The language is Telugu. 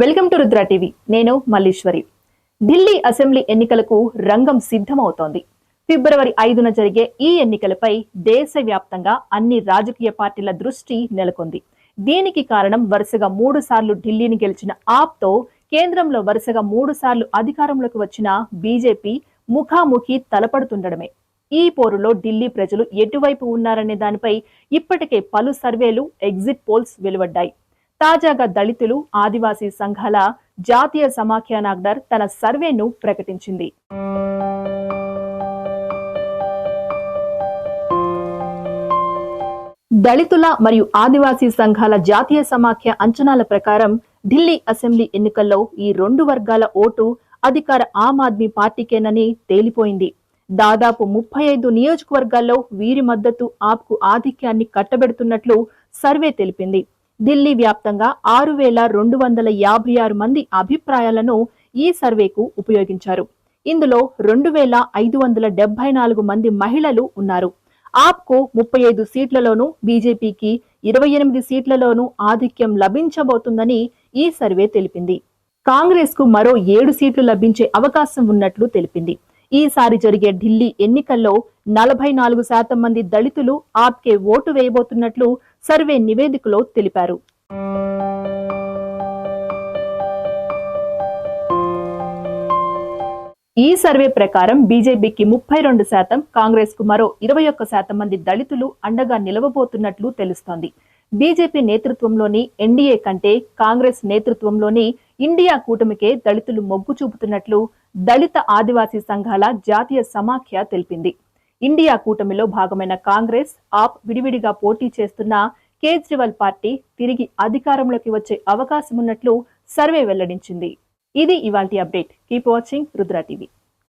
Welcome to Rudra TV. నేను మల్లీశ్వరి. ఢిల్లీ అసెంబ్లీ ఎన్నికలకు రంగం సిద్ధమవుతోంది. ఫిబ్రవరి ఐదున జరిగే ఈ ఎన్నికలపై దేశవ్యాప్తంగా అన్ని రాజకీయ పార్టీల దృష్టి నెలకొంది. దీనికి కారణం వరుసగా మూడు సార్లు ఢిల్లీని గెలిచిన ఆప్తో కేంద్రంలో వరుసగా మూడు సార్లు అధికారంలోకి వచ్చిన బీజేపీ ముఖాముఖి తలపడుతుండడమే. ఈ పోరులో ఢిల్లీ ప్రజలు ఎటువైపు ఉన్నారనే దానిపై ఇప్పటికే పలు సర్వేలు ఎగ్జిట్ పోల్స్ వెలువడ్డాయి. తాజాగా దళితులు ఆదివాసీ సంఘాల జాతీయ సమాఖ్య నాగ్డర్ తన సర్వేను ప్రకటించింది. దళితుల మరియు ఆదివాసీ సంఘాల జాతీయ సమాఖ్య అంచనాల ప్రకారం ఢిల్లీ అసెంబ్లీ ఎన్నికల్లో ఈ రెండు వర్గాల ఓటు అధికార ఆమ్ ఆద్మీ పార్టీకేనని తేలిపోయింది. దాదాపు ముప్పై ఐదు నియోజకవర్గాల్లో వీరి మద్దతు ఆప్కు ఆధిక్యాన్ని కట్టబెడుతున్నట్లు సర్వే తెలిపింది. ఢిల్లీ వ్యాప్తంగా ఆరు వేల రెండు వందల యాభై ఆరు మంది అభిప్రాయాలను ఈ సర్వేకు ఉపయోగించారు. ఇందులో రెండు వేల ఐదు వందల డెబ్బై నాలుగు మంది మహిళలు ఉన్నారు. ఆప్కు ముప్పై ఐదు సీట్లలోనూ బీజేపీకి ఇరవై ఎనిమిది సీట్లలోనూ ఆధిక్యం లభించబోతుందని ఈ సర్వే తెలిపింది. కాంగ్రెస్కు మరో ఏడు సీట్లు లభించే అవకాశం ఉన్నట్లు తెలిపింది. ఈసారి జరిగే ఢిల్లీ ఎన్నికల్లో నలభై నాలుగు శాతం మంది దళితులు ఆప్కే ఓటు వేయబోతున్నట్లు సర్వే నివేదికలో తెలిపారు. ఈ సర్వే ప్రకారం బీజేపీకి ముప్పై రెండు శాతం కాంగ్రెస్కు మరో ఇరవై ఒక్క శాతం మంది దళితులు అండగా నిలవబోతున్నట్లు తెలుస్తోంది. బీజేపీ నేతృత్వంలోని ఎన్డీఏ కంటే కాంగ్రెస్ నేతృత్వంలోని ఇండియా కూటమికే దళితులు మొగ్గు చూపుతున్నట్లు దళిత ఆదివాసీ సంఘాల జాతీయ సమాఖ్య తెలిపింది. ఇండియా కూటమిలో భాగమైన కాంగ్రెస్ ఆప్ విడివిడిగా పోటీ చేస్తున్న కేజ్రీవాల్ పార్టీ తిరిగి అధికారంలోకి వచ్చే అవకాశం ఉన్నట్లు సర్వే వెల్లడించింది. ఇది ఇవాల్టి update. Keep watching Rudra TV.